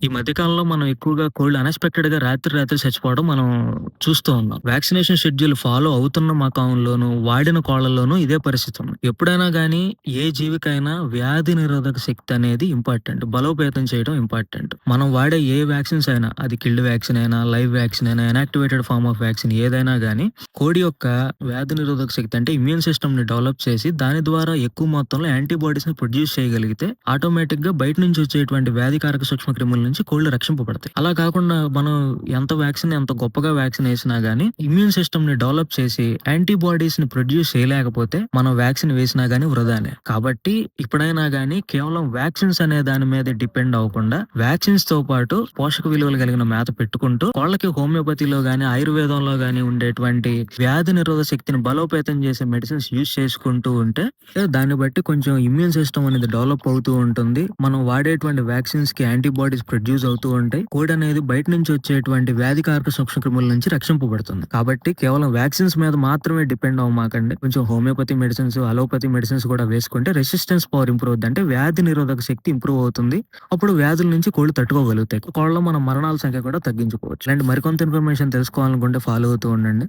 ఈ మధ్యకాలంలో మనం ఎక్కువగా కోళ్ళు అన్‌ఎక్స్‌పెక్టెడ్‌గా రాత్రి రాత్రి చచ్చిపోవడం మనం చూస్తూ ఉన్నాం. వ్యాక్సినేషన్ షెడ్యూల్ ఫాలో అవుతున్న మకాంలోను, వాడిన కోళ్ళలోనూ ఇదే పరిస్థితి ఉంది. ఎప్పుడైనా కానీ ఏ జీవికైనా వ్యాధి నిరోధక శక్తి అనేది ఇంపార్టెంట్. బలోపేతం చేయడం ఇంపార్టెంట్. మనం వాడే ఏ వ్యాక్సిన్స్ అయినా అది కిల్డ్ వ్యాక్సిన్ అయినా, లైవ్ వ్యాక్సిన్ అయినా, ఎనాక్టివేటెడ్ ఫార్మ్ ఆఫ్ వ్యాక్సిన్ ఏదైనా కానీ కోడి యొక్క వ్యాధి నిరోధక శక్తి అంటే ఇమ్యూన్ సిస్టమ్‌ని డెవలప్ చేసి దాని ద్వారా ఎక్కువ మొత్తంలో యాంటీబాడీస్‌ని ప్రొడ్యూస్ చేయగలిగితే ఆటోమేటిక్గా బయట నుంచి వచ్చేటువంటి వ్యాధికారక సూక్ష్మ క్రిములను నుంచి కోళ్ళు రక్షింపబడతాయి. అలా కాకుండా మనం ఎంత వ్యాక్సిన్ ఎంత గొప్పగా వ్యాక్సిన్ వేసినా గానీ ఇమ్యూన్ సిస్టమ్‌ని డెవలప్ చేసి యాంటీబాడీస్‌ని ప్రొడ్యూస్ చేయలేకపోతే మనం వ్యాక్సిన్ వేసినా గానీ వృధానే. కాబట్టి ఇప్పుడైనా గానీ కేవలం వ్యాక్సిన్స్ అనే దాని మీద డిపెండ్ అవ్వకుండా వ్యాక్సిన్స్తో పాటు పోషక విలువలు కలిగిన మేత పెట్టుకుంటూ కోళ్ళకి హోమియోపతిలో గానీ, ఆయుర్వేదంలో గానీ ఉండేటువంటి వ్యాధి నిరోధక శక్తిని బలోపేతం చేసే మెడిసిన్స్ యూజ్ చేసుకుంటూ ఉంటే దాన్ని బట్టి కొంచెం ఇమ్యూన్ సిస్టమ్ అనేది డెవలప్ అవుతూ ఉంటుంది. మనం వాడేటువంటి వ్యాక్సిన్స్కి యాంటీబాడీస్ ప్రొడ్యూస్ అవుతూ ఉంటాయి. కోడ్ అనేది బయట నుంచి వచ్చేటువంటి వ్యాధికారక సూక్ష్మక్రిముల నుంచి రక్షింపబడుతుంది. కాబట్టి కేవలం వ్యాక్సిన్స్ మీద మాత్రమే డిపెండ్ అవ్వమాకండి. కొంచెం హోమియోపతి మెడిసిన్స్, అలోపతి మెడిసిన్స్ కూడా వేసుకుంటే రెసిస్టెన్స్ పవర్ ఇంప్రూవ్ అవుతుంది అంటే వ్యాధి నిరోధక శక్తి ఇంప్రూవ్ అవుతుంది. అప్పుడు వ్యాధుల నుంచి కోళ్ళు తట్టుకోగలుగుతాయి. కోళ్ళలో మన మరణాల సంఖ్య కూడా తగ్గించుకోవచ్చు. ఇలాంటి మరికొంత ఇన్ఫర్మేషన్ తెలుసుకోవాలనుకుంటే ఫాలో అవుతూ ఉండండి.